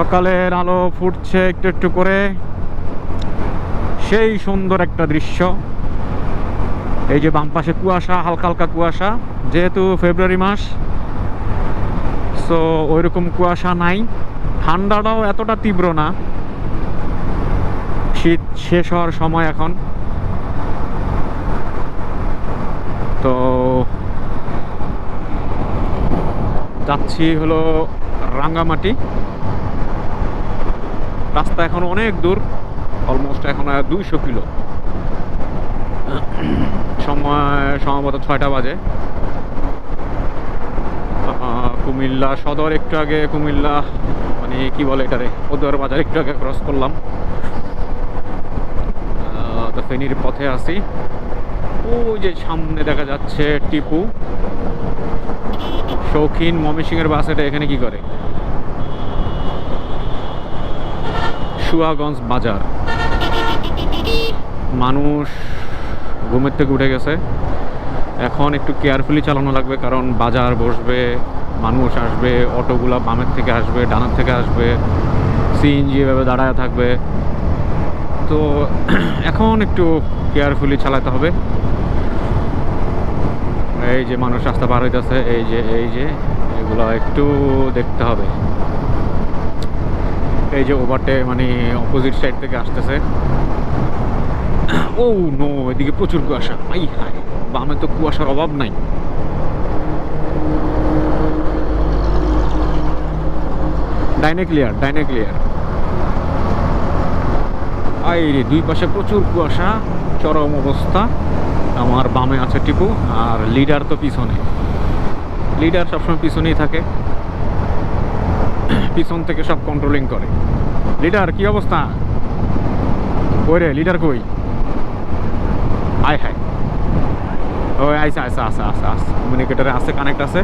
সকালের আলো ফুটছে একটু একটু করে। সেই সুন্দর একটা দৃশ্য। এই যে বাম পাশে কুয়াশা, হালকা হালকা কুয়াশা, যেহেতু ফেব্রুয়ারি মাস সো ওইরকম কুয়াশা নাই। ঠান্ডাটাও এতটা তীব্র না। শীত শেষ হওয়ার সময় এখন। তো যাচ্ছি হলো রাঙ্গামাটি। রাস্তা এখন অনেক দূর অলমোস্ট এখন দুইশো কিলো। সময়, সম্ভবত ছয়টা বাজে। কুমিল্লা সদর একটু আগে, কুমিল্লা মানে কি বলে এটারে? ওদর বাজার একটু আগে ক্রস করলাম। তো ফেনীর পথে আসি ওই যে সামনে দেখা যাচ্ছে টিপু। শৌখিন ময়মনসিংহের বাস এটা এখানে কি করে? সুয়াগঞ্জ বাজার। মানুষ ঘুমের থেকে উঠে গেছে। এখন একটু কেয়ারফুলি চালানো লাগবে, কারণ বাজার বসবে, মানুষ আসবে, অটোগুলা বামের থেকে আসবে, ডানার থেকে আসবে সিএনজি এভাবে দাঁড়ায় থাকবে। তো এখন একটু কেয়ারফুলি চালাতে হবে। এই যে মানুষ রাস্তা পার হইতেছে, এই যে এই যে, এগুলো একটু দেখতে হবে। এই যে ওভারটে মানে অপোজিট সাইড থেকে আসতেছে। ও নো এদিকে প্রচুর কুয়াশা। আই হাই বামে তো কুয়াশার অভাব নাই। ডাইনে ক্লিয়ার ডাইনে ক্লিয়ার আই রে, দুই পাশে প্রচুর কুয়াশা, চরম অবস্থা। আমার বামে আছে টিপু, আর লিডার তো পিছনে। লিডার সবসময় পিছনেই থাকে। পিছন থেকে সব কন্ট্রোলিং করে। লিডার কি অবস্থা? কই রে লিডার কই? আয় হায়। ওই, আইসা আইসা আসা আসা আসা কমিউনিকেটারে আছে কানেক্ট আছে।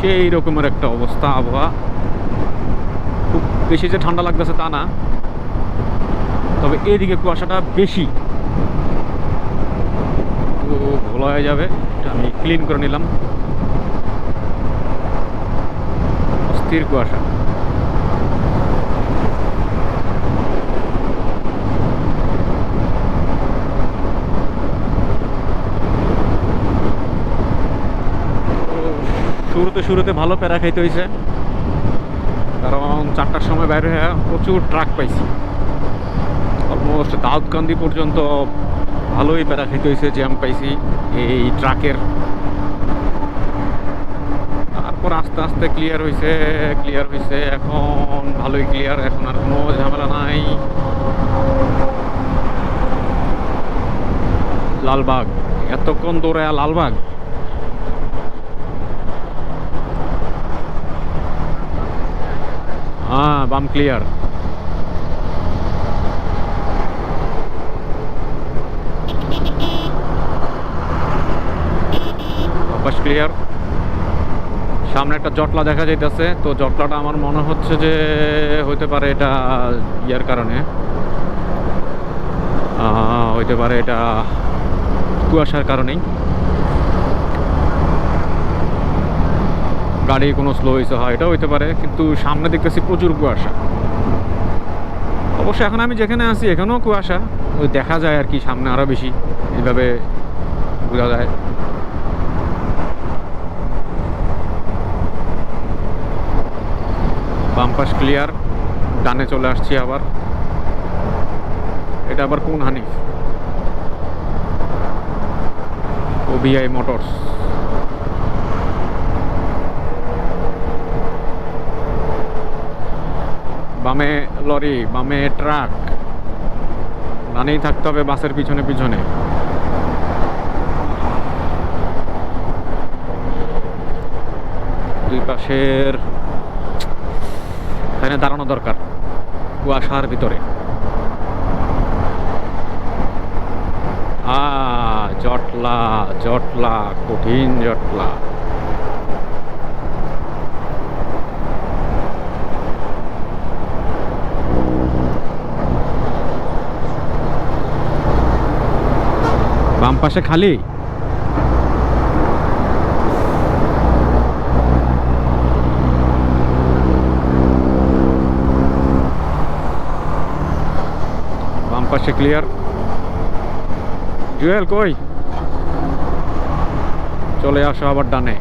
সেই রকমের একটা অবস্থা আবহাওয়া। খুব বেশি যে ঠান্ডা লাগতেছে তা না। তবে এদিকে কুয়াশাটা বেশি। তো ভালো হয়ে যাবে। এটা আমি ক্লিন করে নিলাম। অস্থির কুয়াশা। শুরুতে শুরুতে ভালো প্যারা খাইতে হয়েছে কারণ চারটার সময় বাইরে হয়ে প্রচুর ট্রাক পাইছি। অলমোস্ট দাউদকান্দি পর্যন্ত ভালোই প্যারা খাইতে হয়েছে জ্যাম পাইছি। এই ট্রাকের তারপর আস্তে আস্তে ক্লিয়ার হয়েছে ক্লিয়ার হয়েছে এখন ভালোই ক্লিয়ার এখন আর কোনো ঝামেলা নাই। লালবাগ, এতক্ষণ দৌড়ায় লালবাগ? হ্যাঁ বাম ক্লিয়ার ক্লিয়ার সামনে একটা জটলা দেখা যাইতেছে। তো জটলাটা আমার মনে হচ্ছে যে হইতে পারে এটা ইয়ার কারণে। হইতে পারে এটা কুয়াশার কারণেই। গাড়ি কোনো স্লো হয়েছে হয় এটা হইতে পারে, কিন্তু সামনে দেখতেছি প্রচুর কুয়াশা। অবশ্য এখন আমি যেখানে আছি, এখানেও কুয়াশা। ওই দেখা যায় আর কি সামনে আরও বেশি। এইভাবে বোঝা যায়। বাম পাশ ক্লিয়ার ডানে চলে আসছি আবার। এটা আবার কোন হানিফ? ওবিআই মোটরস বামে লরি, বামে ট্রাক ডানেই থাকতে হবে বাসের পিছনে পিছনে। দুই পাশের এখানে দাঁড়ানো দরকার কুয়াশার ভিতরে। আ জটলা জটলা কঠিন জটলা। বাম পাশে খালি? পাশে ক্লিয়ার জুয়েল কই চলে আসো আবার ডানে